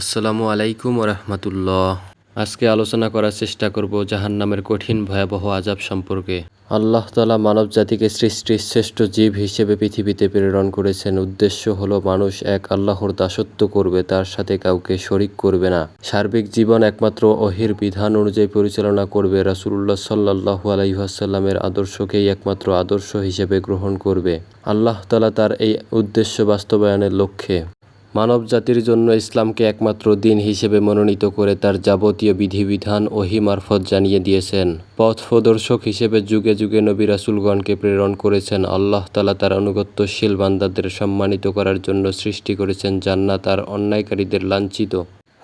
আসসালামু আলাইকুম রহমতুল্লাহ আজকে আলোচনা করার চেষ্টা করব জাহান্নামের কঠিন ভয়াবহ আজাব সম্পর্কে। আল্লাহ তালা মানব জাতিকে সৃষ্টির শ্রেষ্ঠ জীব হিসেবে পৃথিবীতে প্রেরণ করেছেন। উদ্দেশ্য হলো মানুষ এক আল্লাহর দাসত্ব করবে, তার সাথে কাউকে শরিক করবে না। সার্বিক জীবন একমাত্র অহির বিধান অনুযায়ী পরিচালনা করবে। রাসুল্লাহ সাল্লাহু আলাইহাসাল্লামের আদর্শকেই একমাত্র আদর্শ হিসেবে গ্রহণ করবে। আল্লাহ তালা তার এই উদ্দেশ্য বাস্তবায়নের লক্ষ্যে মানব জাতির জন্য ইসলামকে একমাত্র দিন হিসেবে মনোনীত করে তার যাবতীয় বিধিবিধান ওহি মারফত জানিয়ে দিয়েছেন। পথ প্রদর্শক হিসেবে যুগে যুগে নবী রাসুলগণকে প্রেরণ করেছেন। আল্লাহ তালা তার অনুগত্যশীল বান্দাদের সম্মানিত করার জন্য সৃষ্টি করেছেন জান্নাত আর অন্যায়কারীদের লাঞ্ছিত।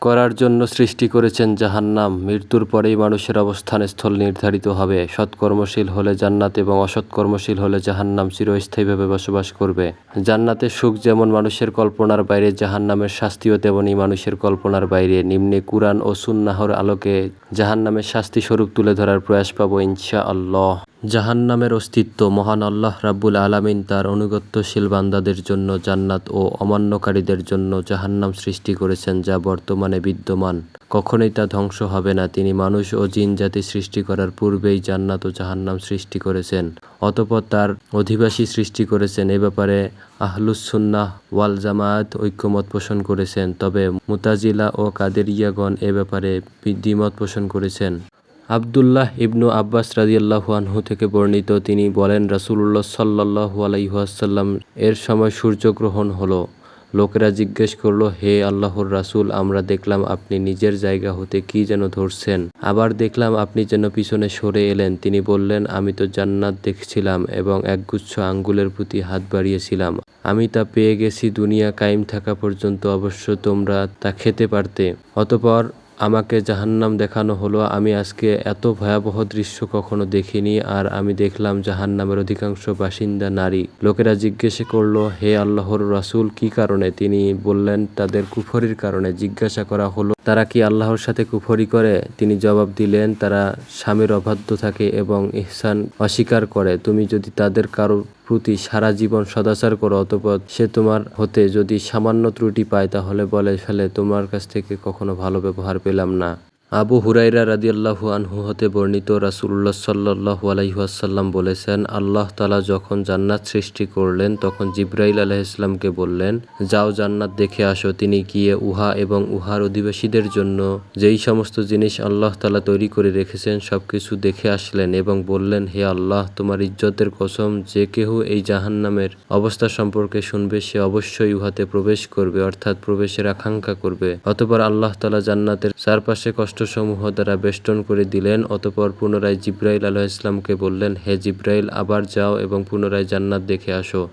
করার জন্য সৃষ্টি করেছেন জাহান্নাম। মৃত্যুর পরেই মানুষের অবস্থান স্থল নির্ধারিত হবে। সৎকর্মশীল হলে জান্নাত এবং অসৎকর্মশীল হলে জাহান্নাম চিরস্থায়ীভাবে বসবাস করবে। জান্নাতের সুখ যেমন মানুষের কল্পনার বাইরে, জাহান্নামের শাস্তিও তেমনই মানুষের কল্পনার বাইরে। নিম্নে কুরআন ও সুন্নাহর আলোকে জাহান্নামের শাস্তি স্বরূপ তুলে ধরার প্রয়াস পাবো ইনশা আল্লাহ জাহান্নামের অস্তিত্ব মহান আল্লাহ রাব্বুল আলামিন তার অনুগত্যশীল বান্দাদের জন্য জান্নাত ও অমান্যকারীদের জন্য জাহান্নাম সৃষ্টি করেছেন যা বর্তমানে বিদ্যমান। কখনোই তা ধ্বংস হবে না। তিনি মানুষ ও জিন জাতি সৃষ্টি করার পূর্বেই জান্নাত ও জাহান্নাম সৃষ্টি করেছেন। অতপর তার অধিবাসী সৃষ্টি করেছেন। এ ব্যাপারে আহলুসুন্নাহ ওয়াল জামায়াত ঐক্যমত পোষণ করেছেন। তবে মুতাজিলা ও কাদেরিয়াগণ এ ব্যাপারে দ্বিমত পোষণ করেছেন। আবদুল্লাহ ইবনু আব্বাস রাজিয়াল্লাহু আনহু থেকে বর্ণিত, তিনি বলেন রাসুল্লাহ সাল্লাহু আলাইহাসাল্লাম এর সময় সূর্যগ্রহণ হলো। লোকেরা জিজ্ঞেস করল, হে আল্লাহর রাসুল, আমরা দেখলাম আপনি নিজের জায়গা হতে কি যেন ধরছেন? আবার দেখলাম আপনি যেন পিছনে সরে এলেন। তিনি বললেন, আমি তো জান্নাত দেখছিলাম এবং একগুচ্ছ আঙ্গুলের প্রতি হাত বাড়িয়েছিলাম। আমি তা পেয়ে গেছি দুনিয়া কায়েম থাকা পর্যন্ত, অবশ্য তোমরা তা খেতে পারতে। অতপর আমাকে জাহান্নাম দেখানো হলো। আমি আজকে এত ভয়াবহ দৃশ্য কখনো দেখিনি আর আমি দেখলাম জাহান্নামের অধিকাংশ বাসিন্দা নারী। লোকেরা জিজ্ঞেস করল, হে আল্লাহর রাসুল, কি কারণে? তিনি বললেন, তাদের কুফরির কারণে। জিজ্ঞাসা করা হলো তারা কি আল্লাহর সাথে কুফরি করে? তিনি জবাব দিলেন, তারা স্বামীর অবাধ্য থাকে এবং ইহসান অস্বীকার করে। তুমি যদি তাদের কারোর প্রতি সারা জীবন সদাচার করো, অতপর সে তোমার হতে যদি সামান্য ত্রুটি পায়, তাহলে বলে ফেলে, তোমার কাছ থেকে কখনো ভালো ব্যবহার পেলাম না। আবু হুরাইরা রাদিয়াল্লাহু আনহু হতে বর্ণিত রাসুল্লাহ সাল্লাহু আলাইহাসাল্লাম বলেছেন, আল্লাহ তালা যখন জান্নাত সৃষ্টি করলেন, তখন জিব্রাইল আলাইসলামকে বললেন, যাও জান্নাত দেখে আসো, তিনি গিয়ে উহা এবং উহার অধিবাসীদের জন্য যেই সমস্ত জিনিস আল্লাহ তালা তৈরি করে রেখেছেন সব কিছু দেখে আসলেন এবং বললেন, হে আল্লাহ, তোমার ইজ্জতের কসম, যে কেহ এই জাহান্নামের অবস্থা সম্পর্কে শুনবে, সে অবশ্যই উহাতে প্রবেশ করবে, অর্থাৎ প্রবেশের আকাঙ্ক্ষা করবে। অতপর আল্লাহ তালা জান্নাতের চারপাশে কষ্ট সমূহ দ্বারা বেষ্টন করে দিলেন, অতপর পুনরায় জিব্রাইল আলাহ ইসলামকে বললেন, হে জিব্রাইল, আবার যাও এবং পুনরায় জান্নাত দেখে আসো।